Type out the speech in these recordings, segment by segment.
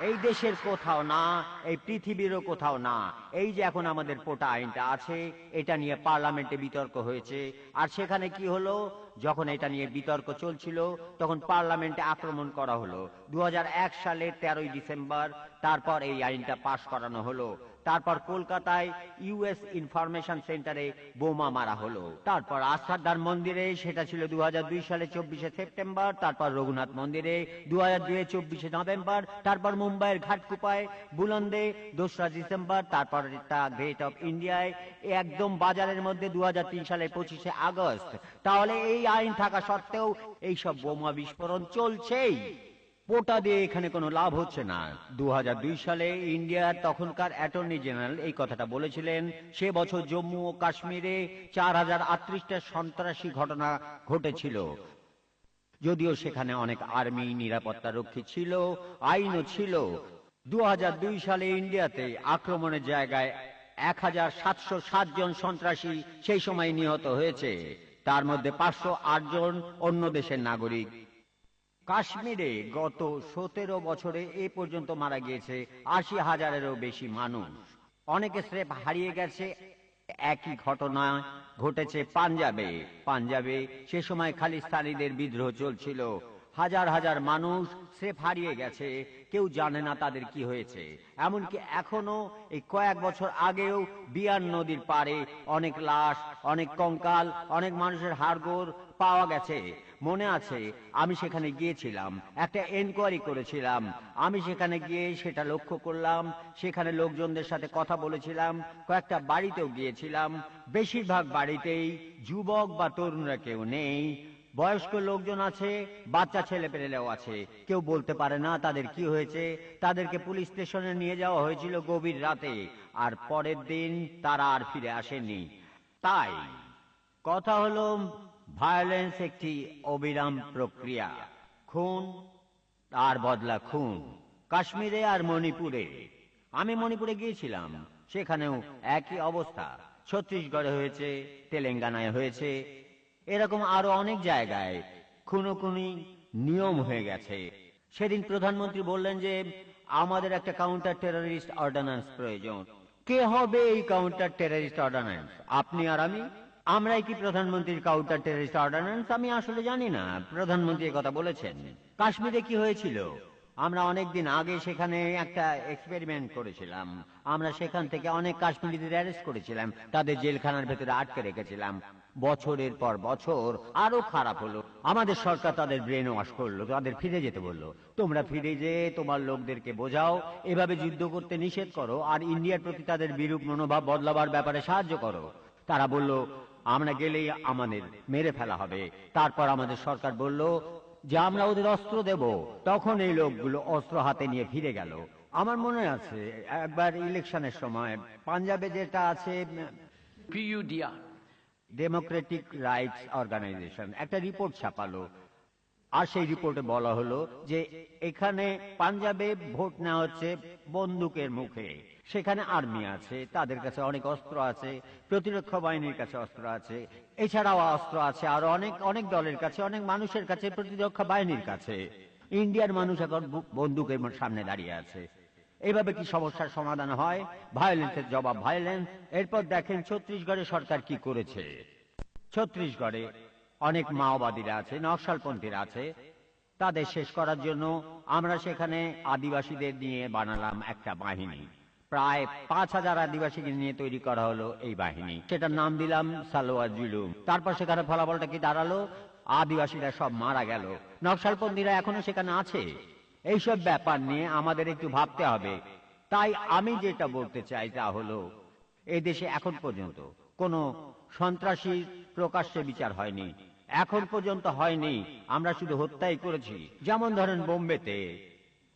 এই দেশের কোথাও না, এই পৃথিবীরও কোথাও না। এই যে এখন আমাদের পোটা আইনটা আছে, এটা নিয়ে পার্লামেন্টে বিতর্ক হয়েছে। আর সেখানে কি হলো? যখন এটা নিয়ে বিতর্ক চলছিল, তখন পার্লামেন্টে আক্রমণ করা হলো। দু হাজার এক সালের তেরোই ডিসেম্বর, তারপর এই আইনটা পাশ করানো হলো। তারপর কলকাতায় ইউএস ইনফরমেশন সেন্টারে বোমা মারা হলো। তারপর আস্থারদার মন্দিরে, সেটা ছিল দু সালে চব্বিশে সেপ্টেম্বর, তারপর রঘুনাথ মন্দিরে দু হাজার দুয়ে চব্বিশে নভেম্বর, তারপর মুম্বাইয়ের ঘাটকুপায় বুলন্দে দোসরা ডিসেম্বর, তারপর তা গ্রেট অফ ইন্ডিয়ায় একদম বাজারের মধ্যে দু সালের পঁচিশে আগস্ট। তাহলে এই আইন থাকা সত্ত্বেও এইসব বোমা বিস্ফোরণ চলছেই। পোটা দিয়ে এখানে কোনো লাভ হচ্ছে না। দু হাজার দুই সালে ইন্ডিয়ার তখনকার অ্যাটর্নি জেনারেল এই কথাটা বলেছিলেন, সে বছর জম্মু ও কাশ্মীরে চার হাজার আটত্রিশটা সন্ত্রাসী ঘটনা ঘটেছিল। যদিও সেখানে অনেক আর্মি নিরাপত্তা রক্ষী ছিল, আইনও ছিল। দু হাজার দুই সালে ইন্ডিয়াতে আক্রমণের জায়গায় এক হাজার সাতশো সাত জন সন্ত্রাসী সেই সময় নিহত হয়েছে। তার মধ্যে পাঁচশো আট জন অন্য দেশের নাগরিক। কাশ্মীরে গত সতেরো বছরে এ পর্যন্ত মারা গিয়েছে আশি হাজারেরও বেশি মানুষ। অনেকে স্রেফ হারিয়ে গেছে, একই ঘটনা ঘটেছে পাঞ্জাবে। পাঞ্জাবে সে সময় খালিস্তানিদের বিদ্রোহ চলছিল। হাজার হাজার মানুষ স্রেফ হারিয়ে গেছে, কেউ জানে না তাদের কি হয়েছে। এমনকি এখনও এই কয়েক বছর আগেও বিয়ার নদীর পারে অনেক লাশ, অনেক কঙ্কাল, অনেক মানুষের হাড়গোড় পাওয়া গেছে। মনে আছে, আমি সেখানে গিয়েছিলাম। একটা এনকোয়ারি করেছিলাম। আমি সেখানে গিয়ে সেটা লক্ষ্য করলাম। সেখানে লোকজনদের সাথে কথা বলেছিলাম। কয়েকটা বাড়িতেও গিয়েছিলাম। বেশিরভাগ বাড়িতেই যুবক বা তরুণরা কেউ নেই। বয়স্ক লোকজন আছে, বাচ্চা ছেলে পেলেও আছে। কেউ বলতে পারে না তাদের কি হয়েছে। তাদেরকে পুলিশ স্টেশনে নিয়ে যাওয়া হয়েছিল গভীর রাতে। আর পরের দিন তারা আর ফিরে আসেনি তাই কথা হলো ভায়োলেন্স একটি অবিরাম প্রক্রিয়া। খুন আর বদলা খুন। কাশ্মীরে আর মণিপুরে। আমি মণিপুরে গিয়েছিলাম। সেখানেও একই অবস্থা। ছত্তিশগড়ে হয়েছে, তেলেঙ্গানায় হয়েছে। এরকম আরও অনেক জায়গায় খুনোখুনি নিয়ম হয়ে গেছে। সেদিন প্রধানমন্ত্রী বললেন যে, আমাদের একটা কাউন্টার টেররিস্ট অর্ডিন্যান্স প্রয়োজন। কে হবে এই কাউন্টার টেররিস্ট অর্ডিন্যান্স আপনি আর আমি। আমরাই কি প্রধানমন্ত্রীর কাউন্টার টেররিস্ট অর্ডিন্যান্স আমি আসলে জানি না। প্রধানমন্ত্রী কথা বলেছেন। কাশ্মীরে কি হয়েছিল? আমরা অনেকদিন আগে সেখানে একটা এক্সপেরিমেন্ট করেছিলাম। আমরা সেখান থেকে অনেক কাশ্মীরিদের অ্যারেস্ট করেছিলাম। তাদের জেলখানার ভেতরে আটকে রেখেছিলাম। বছরের পর বছর আরও খারাপ হলো। আমাদের সরকার তাদের ব্রেন ওয়াশ করল, তাদের ফিরে যেতে বলল। তোমরা ফিরে যেয়ে তোমার লোকদেরকে বোঝাও, এভাবে যুদ্ধ করতে নিষেধ করো, আর ইন্ডিয়ার প্রতি তাদের বিরূপ মনোভাব বদলাবার ব্যাপারে সাহায্য করো। তারা বলল আমরা গেলেই আমাদের মেরে ফেলা হবে। তারপর আমাদের সরকার বলল যে আমরা ওদের অস্ত্র দেব। তখন এই লোকগুলো অস্ত্র হাতে নিয়ে ফিরে গেল। আমার মনে আছে একবার ইলেকশনের সময় পাঞ্জাবে যেটা আছে. ডেমোক্রেটিক রাইটস অর্গানাইজেশন একটা রিপোর্ট ছাপালো। আর সেই রিপোর্টে বলা হলো যে এখানে পাঞ্জাবে ভোট নেওয়া হচ্ছে বন্দুকের মুখে। সেখানে আর্মি আছে, তাদের কাছে অনেক অস্ত্র আছে, প্রতিরক্ষা বাহিনীর কাছে অস্ত্র আছে, এছাড়াও অস্ত্র আছে, আর অনেক অনেক দলের কাছে, অনেক মানুষের কাছে, প্রতিরক্ষা বাহিনীর কাছে। ইন্ডিয়ার মানুষ এখন বন্দুকের সামনে দাঁড়িয়ে আছে। এইভাবে কি সমস্যার সমাধান হয়? ভায়োলেন্সের জবাব ভায়োলেন্স এরপর দেখেন ছত্তিশগড়ে সরকার কি করেছে। ছত্তিশগড়ে অনেক মাওবাদীরা আছে, নকশালপন্থীরা আছে। তাদের শেষ করার জন্য আমরা সেখানে আদিবাসীদের নিয়ে বানালাম একটা বাহিনী। প্রায় পাঁচ হাজার আদিবাসীকে নিয়ে তৈরি করা হলো এই বাহিনী। সেটার নাম দিলাম সালোয়ার জুলুম। তারপর সেখানে ফলাফলটা কি দাঁড়াল? আদিবাসীরা সব মারা গেল। নকশালপন্থীরা এখনও সেখানে আছে? এইসব ব্যাপার নিয়ে আমাদের একটু ভাবতে হবে। তাই আমি যেটা বলতে চাই তা হলো এই দেশে এখন পর্যন্ত কোনো সন্ত্রাসী প্রকাশ্যে বিচার হয়নি। এখন পর্যন্ত হয়নি। আমরা শুধু হত্যাই করেছি। যেমন ধরেন বোম্বেতে।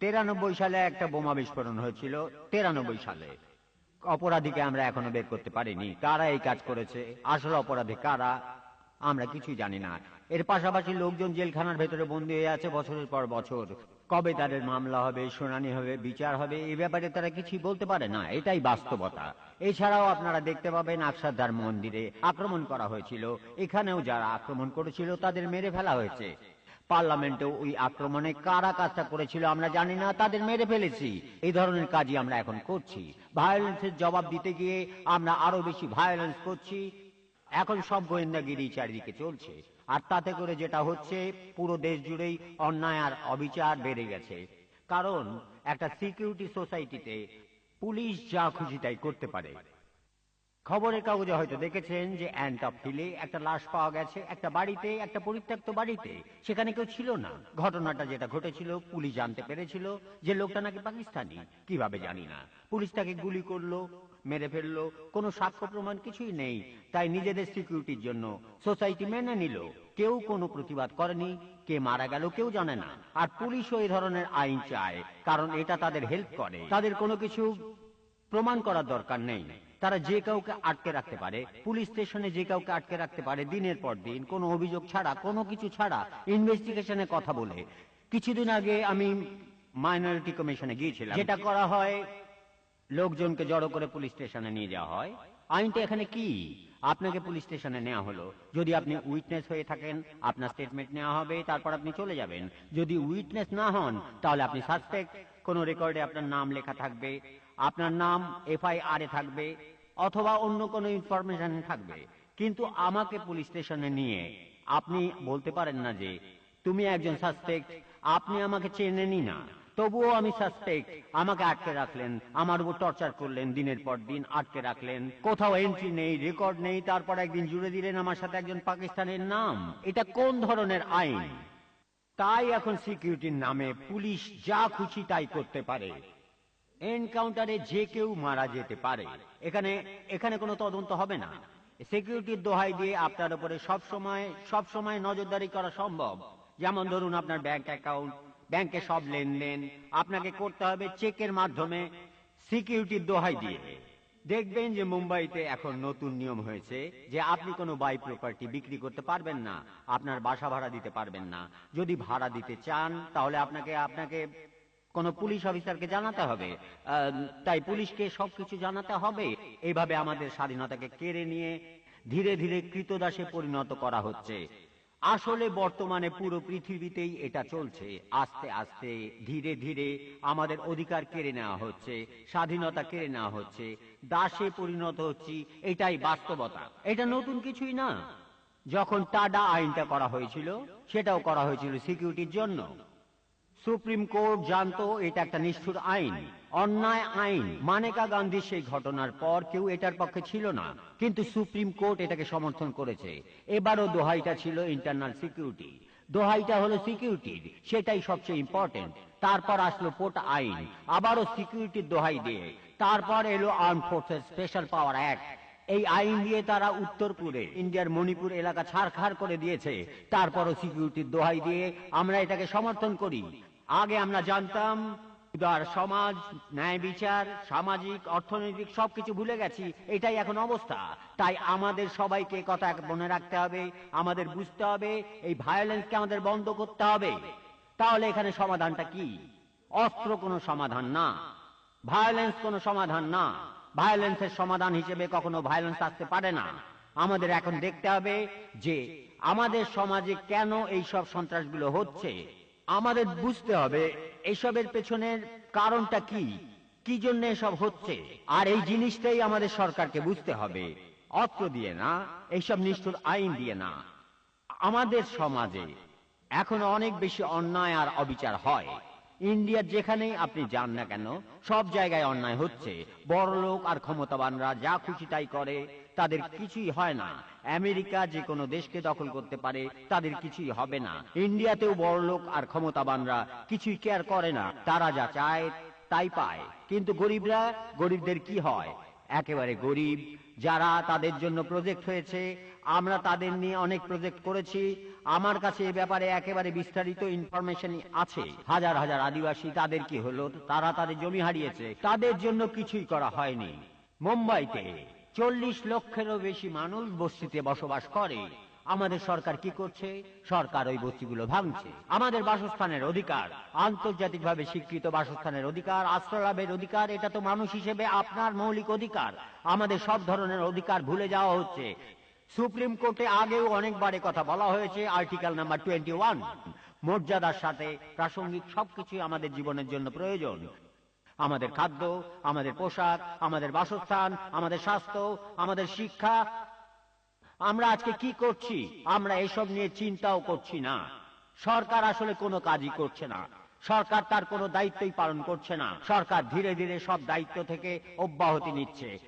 তেরানব্বই সালে একটা বোমা বিস্ফোরণ হয়েছিল, তেরানব্বই সালে। অপরাধীকে আমরা এখনও বের করতে পারিনি। কারা এই কাজ করেছে? আসল অপরাধী কারা? আমরা কিছুই জানি না। এর পাশাপাশি লোকজন জেলখানার ভেতরে বন্দী হয়ে আছে বছরের পর বছর। কবে তাদের মামলা হবে, শুনানি হবে, বিচার হবে এই ব্যাপারে তারা কিছুই বলতে পারে না। এটাই বাস্তবতা। এছাড়াও আপনারা দেখতে পাবেন আকসারদার মন্দিরে আক্রমণ করা হয়েছিল। এখানেও যারা আক্রমণ করেছিল, তাদের মেরে ফেলা হয়েছে। পার্লামেন্টে ওই আক্রমণে কারা কাজটা করেছিল আমরা জানি না, তাদের মেরে ফেলেছি। এই ধরনের কাজই আমরা এখন করছি। ভায়োলেন্সের জবাব দিতে গিয়ে আমরা আরও বেশি ভায়োলেন্স করছি। এখন সব গোয়েন্দাগিরি চারিদিকে চলছে। আর তাতে করে যেটা হচ্ছে, পুরো দেশ জুড়েই অন্যায় আর অবিচার বেড়ে গেছে। কারণ একটা সিকিউরিটি সোসাইটিতে পুলিশ যা খুশি তাই করতে পারে। খবরের কাগজে হয়তো দেখেছেন যে অ্যান্টপ হিলে একটা লাশ পাওয়া গেছে, একটা বাড়িতে, একটা পরিত্যক্ত বাড়িতে। সেখানে কেউ ছিল না। ঘটনাটা যেটা ঘটেছিল, পুলিশ জানতে পেরেছিল যে লোকটা নাকি পাকিস্তানি। কীভাবে জানি না। পুলিশ তাকে গুলি করল মেরে ফেলল কোনো সাক্ষ্য প্রমাণ কিছুই নেই। তাই নিজেদের সিকিউরিটির জন্য সোসাইটি মেনে নিল। কেউ কোনো প্রতিবাদ করেনি কে মারা গেল কেউ জানে না। আর পুলিশও এই ধরনের আইন চায় কারণ এটা তাদের হেল্প করে। তাদের কোনো কিছু প্রমাণ করার দরকার নেই। তারা যে কাউকে আটকে রাখতে পারে পুলিশ স্টেশনে যে কাউকে আটকে রাখতে পারে দিনের পর দিন কোনো অভিযোগ ছাড়া কোনো কিছু ছাড়া ইনভেস্টিগেশনে কথা বলে। কিছুদিন আগে আমি মাইনরিটি কমিশনে গিয়েছিলাম। যেটা করা হয় লোকজনকে জড়ো করে পুলিশ স্টেশনে নিয়ে যাওয়া হয়। আইনটা এখানে কি? আপনাকে পুলিশ স্টেশনে নেওয়া হলো। যদি আপনি উইটনেস হয়ে থাকেন, আপনার স্টেটমেন্ট নেওয়া হবে, তারপর আপনি চলে যাবেন। যদি উইটনেস না হন, তাহলে আপনি সাসপেক্ট কোন রেকর্ডে আপনার নাম লেখা থাকবে, আপনার নাম এফআইআর এ থাকবে, অথবা অন্য কোনো ইনফরমেশন থাকবে। কিন্তু আমাকে পুলিশ স্টেশনে নিয়ে আপনি বলতে পারেন না যে, তুমি একজন সাসপেক্ট আপনি আমাকে চেনেনি না। তবুও আমি সাসপেক্ট আমাকে আটকে রাখলেন, আমার উপর টর্চার করলেন, দিনের পর দিন আটকে রাখলেন। কোথাও এন্ট্রি নেই রেকর্ড নেই, তারপর একদিন জুড়ে দিলেন আমার সাথে একজন পাকিস্তানের নাম। এটা কোন ধরনের আইন? তাই এখন সিকিউরিটির নামে পুলিশ যা খুশি তাই করতে পারে। এনকাউন্টারে যে কেউ মারা যেতে পারে। এখানে এখানে কোনো তদন্ত হবে না। সিকিউরিটির দোহাই দিয়ে আপনার উপরে সব সময় সব সময় নজরদারি করা সম্ভব। যেমন ধরুন আপনার ব্যাংক অ্যাকাউন্ট ব্যাংকে সব লেনদেন, আপনাকে করতে হবে চেকের মাধ্যমে সিকিউরিটির দোহাই দিয়ে। দেখবেন যে মুম্বাইতে এখন নতুন নিয়ম হয়েছে যে আপনি কোনো বাই প্রপার্টি বিক্রি করতে পারবেন না, আপনার বাসা ভাড়া দিতে পারবেন না। যদি ভাড়া দিতে চান, তাহলে আপনাকে আপনাকে কোন পুলিশ অফিসারকে জানাতে হবে। তাই পুলিশকে সবকিছু জানাতে হবে। এইভাবে আমাদের স্বাধীনতাকে কেড়ে নিয়ে ধীরে ধীরে কৃতদাসে পরিণত করা হচ্ছে। আসলে বর্তমানে পুরো পৃথিবীতেই এটা চলছে। আস্তে আস্তে, ধীরে ধীরে আমাদের অধিকার কেড়ে নেওয়া হচ্ছে, স্বাধীনতা কেড়ে নেওয়া হচ্ছে, দাসে পরিণত হচ্ছি, এটাই বাস্তবতা। এটা নতুন কিছুই না। যখন টাডা আইনটা করা হয়েছিল, সেটাও করা হয়েছিল সিকিউরিটির জন্য। সুপ্রিম কোর্ট জানতো এটা একটা নিষ্ঠুর আইন। অন্যায় আইন। মানেকা গান্ধীর সেই ঘটনার পর কেউ এটার পক্ষে ছিল না। কিন্তু সুপ্রিম কোর্ট এটাকে সমর্থন করেছে। এবারও দোহাইটা ছিল ইন্টারনাল সিকিউরিটি দোহাইটা হলো সিকিউরিটির সেটাই সবচেয়ে ইম্পর্টেন্ট তারপর আসলো পোর্ট আইন। আবারও সিকিউরিটির দোহাই দিয়ে। তারপর এলো arm forces special power act এই আইন দিয়ে তারা উত্তরপুরে ইন্ডিয়ার মণিপুর এলাকা ছাড়খাড় করে দিয়েছে। তারপরও সিকিউরিটির দোহাই দিয়ে আমরা এটাকে সমর্থন করি। আগে আমরা জানতাম উদার সমাজ, ন্যায় বিচার, সামাজিক, অর্থনৈতিক সবকিছু ভুলে গেছি, এটাই এখন অবস্থা। তাই আমাদের সবাইকে কথা মনে রাখতে হবে, আমাদের বুঝতে হবে, এই ভায়োলেন্সকে আমাদের বন্ধ করতে হবে। তাহলে এখানে সমাধানটা কি? অস্ত্র কোনো সমাধান না ভায়োলেন্স কোনো সমাধান না ভায়োলেন্সের সমাধান হিসেবে কখনো ভায়োলেন্স আসতে পারে না। আমাদের এখন দেখতে হবে যে আমাদের সমাজে কেন এই সব সন্ত্রাসগুলো হচ্ছে। আমাদের বুঝতে হবে এইসবের পেছনের কারণটা কি কি জন্য এসব হচ্ছে, আর এই জিনিসটাই আমাদের সরকারকে বুঝতে হবে। অস্ত্র দিয়ে না এইসব নিষ্ঠুর আইন দিয়ে না। আমাদের সমাজে এখন অনেক বেশি অন্যায় আর অবিচার হয়। ইন্ডিয়ার যেখানেই আপনি যান না কেন, সব জায়গায় অন্যায় হচ্ছে। বড় লোক আর ক্ষমতাবানরা যা খুশি তাই করে। তাদের কিছুই হয় না। আমেরিকা যে কোনো দেশকে দখল করতে পারে, তাদের কিছুই হবে না। ইন্ডিয়াতেও বড় লোক আর ক্ষমতাবানরা কিছুই কেয়ার করে না। তারা যা চায়, তাই পায়। কিন্তু গরিবরা, গরিবদের কি হয়? একেবারে গরিব, যারা তাদের জন্য প্রজেক্ট হয়েছে, আমরা তাদের নিয়ে অনেক প্রজেক্ট করেছি। আমার কাছে এ ব্যাপারে একেবারে বিস্তারিত ইনফরমেশন আছে। হাজার হাজার আদিবাসী তাদের কি হলো? তারা তাদের জমি হারিয়েছে। তাদের জন্য কিছুই করা হয়নি। মুম্বাইতে চল্লিশ লক্ষেরও বেশি মানুষ বস্তিতে বসবাস করে। আমাদের সরকার কি করছে? সরকার ওই বস্তিগুলো ভাঙছে। আমাদের বাসস্থানের অধিকার, আন্তর্জাতিকভাবে স্বীকৃত বাসস্থানের অধিকার আশ্রয় লাভের অধিকার, এটা তো মানুষ হিসেবে আপনার মৌলিক অধিকার। আমাদের সব ধরনের অধিকার ভুলে যাওয়া হচ্ছে। সুপ্রিম কোর্টে আগেও অনেকবার কথা বলা হয়েছে, আর্টিকেল নাম্বার টোয়েন্টি ওয়ান। মর্যাদার সাথে প্রাসঙ্গিক সবকিছুই আমাদের জীবনের জন্য প্রয়োজন। আমাদের খাদ্য আমাদের পোশাক আমাদের বাসস্থান আমাদের স্বাস্থ্য আমাদের শিক্ষা। আমরা আজকে কি করছি? আমরা এসব নিয়ে চিন্তাও করছি না। সরকার আসলে কোনো কাজই করছে না। সরকার তার কোনো দায়িত্বই পালন করছে না। সরকার ধীরে ধীরে সব দায়িত্ব থেকে অব্যাহতি নিচ্ছে।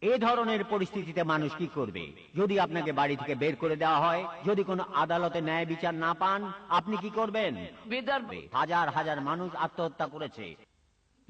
এ ধরনের পরিস্থিতিতে মানুষ কি করবে? যদি আপনাকে বাড়ি থেকে বের করে দেওয়া হয় যদি কোনো আদালতে ন্যায় বিচার না পান আপনি কি করবেন. হাজার হাজার মানুষ আত্মহত্যা করেছে।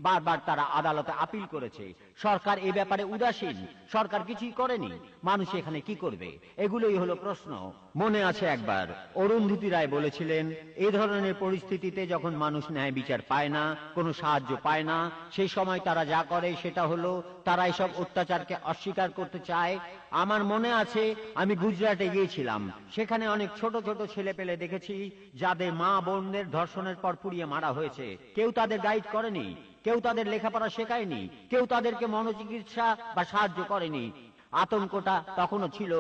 বারবার তারা আদালতে আপিল করেছে। সরকার এ ব্যাপারে উদাসীন। সরকার কিছুই করেনি। মানুষ এখানে কি করবে? এগুলোই হলো প্রশ্ন। মনে আছে একবার, অরুন্ধতী রায় বলেছিলেন এই ধরনের পরিস্থিতিতে যখন মানুষ ন্যায় বিচার পায় না, কোনো সাহায্য পায় না, সেই সময় তারা যা করে সেটা হলো তারা এসব অত্যাচারকে অস্বীকার করতে চায়। আমার মনে আছে, আমি গুজরাটে গিয়েছিলাম। সেখানে অনেক ছোট ছোট ছেলে পেলে দেখেছি, যাদের মা বোনদের ধর্ষণের পর পুড়িয়ে মারা হয়েছে। কেউ তাদের গাইড করেনি। কেউ তাদের লেখাপড়া শেখায়নি, কেউ তাদেরকে মনোচিকিৎসা বা সাহায্য করেনি। আতঙ্কটা তখনও ছিল।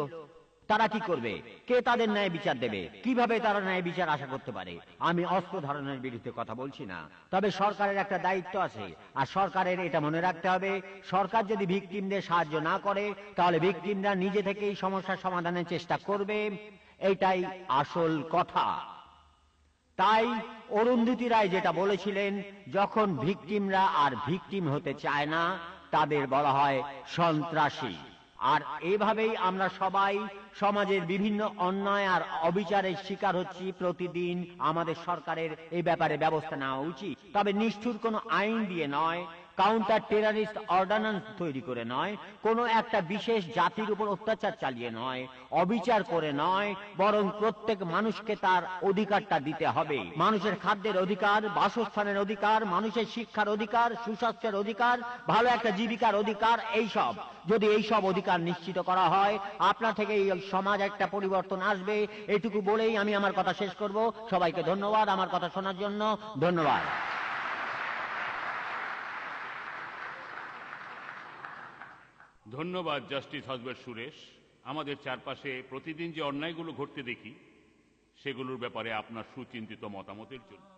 তারা কি করবে? কে তাদের ন্যায় বিচার দেবে? কীভাবে তারা ন্যায় বিচার আশা করতে পারে? আমি অস্ত্র ধারণের বিরুদ্ধে কথা বলছি না। তবে সরকারের একটা দায়িত্ব আছে। আর সরকারের এটা মনে রাখতে হবে, সরকার যদি ভিকটিমদের সাহায্য না করে, তাহলে ভিকটিমরা নিজে থেকেই সমস্যার সমাধানের চেষ্টা করবে। এটাই আসল কথা। তাই অরুন্ধতী রায় যেটা বলেছিলেন, যখন ভিকটিমরা আর ভিকটিম হতে চায় না, তাদের বলা হয় সন্ত্রাসী। আর এভাবেই আমরা সবাই সমাজের বিভিন্ন অন্যায় আর অবিচারের শিকার হচ্ছি প্রতিদিন আমাদের সরকারের এই ব্যাপারে ব্যবস্থা নেওয়া উচিত। তবে নিষ্ঠুর কোনো আইন দিয়ে নয় কাউন্টার টেরারিস্ট অর্ডান্যান্স তৈরি করে নয়, কোনো একটা বিশেষ জাতির উপর অত্যাচার চালিয়ে নয়, অবিচার করে নয়, বরং প্রত্যেক মানুষকে তার অধিকারটা দিতে হবে। মানুষের খাদ্যের অধিকার, বাসস্থানের অধিকার, মানুষের শিক্ষার অধিকার, সুস্বাস্থ্যের অধিকার, ভালো একটা জীবিকার অধিকার এই সব যদি এই সব অধিকার নিশ্চিত করা হয়, আপনার থেকে এই সমাজ একটা পরিবর্তন আসবে। এটুকু বলেই আমি আমার কথা শেষ করব। সবাইকে ধন্যবাদ আমার কথা শোনার জন্য। ধন্যবাদ। ধন্যবাদ, জাস্টিস হজবর সুরেশ। আমাদের চারপাশে প্রতিদিন যে অন্যায়গুলো ঘটতে দেখি, সেগুলোর ব্যাপারে আপনার সুচিন্তিত মতামতের জন্য।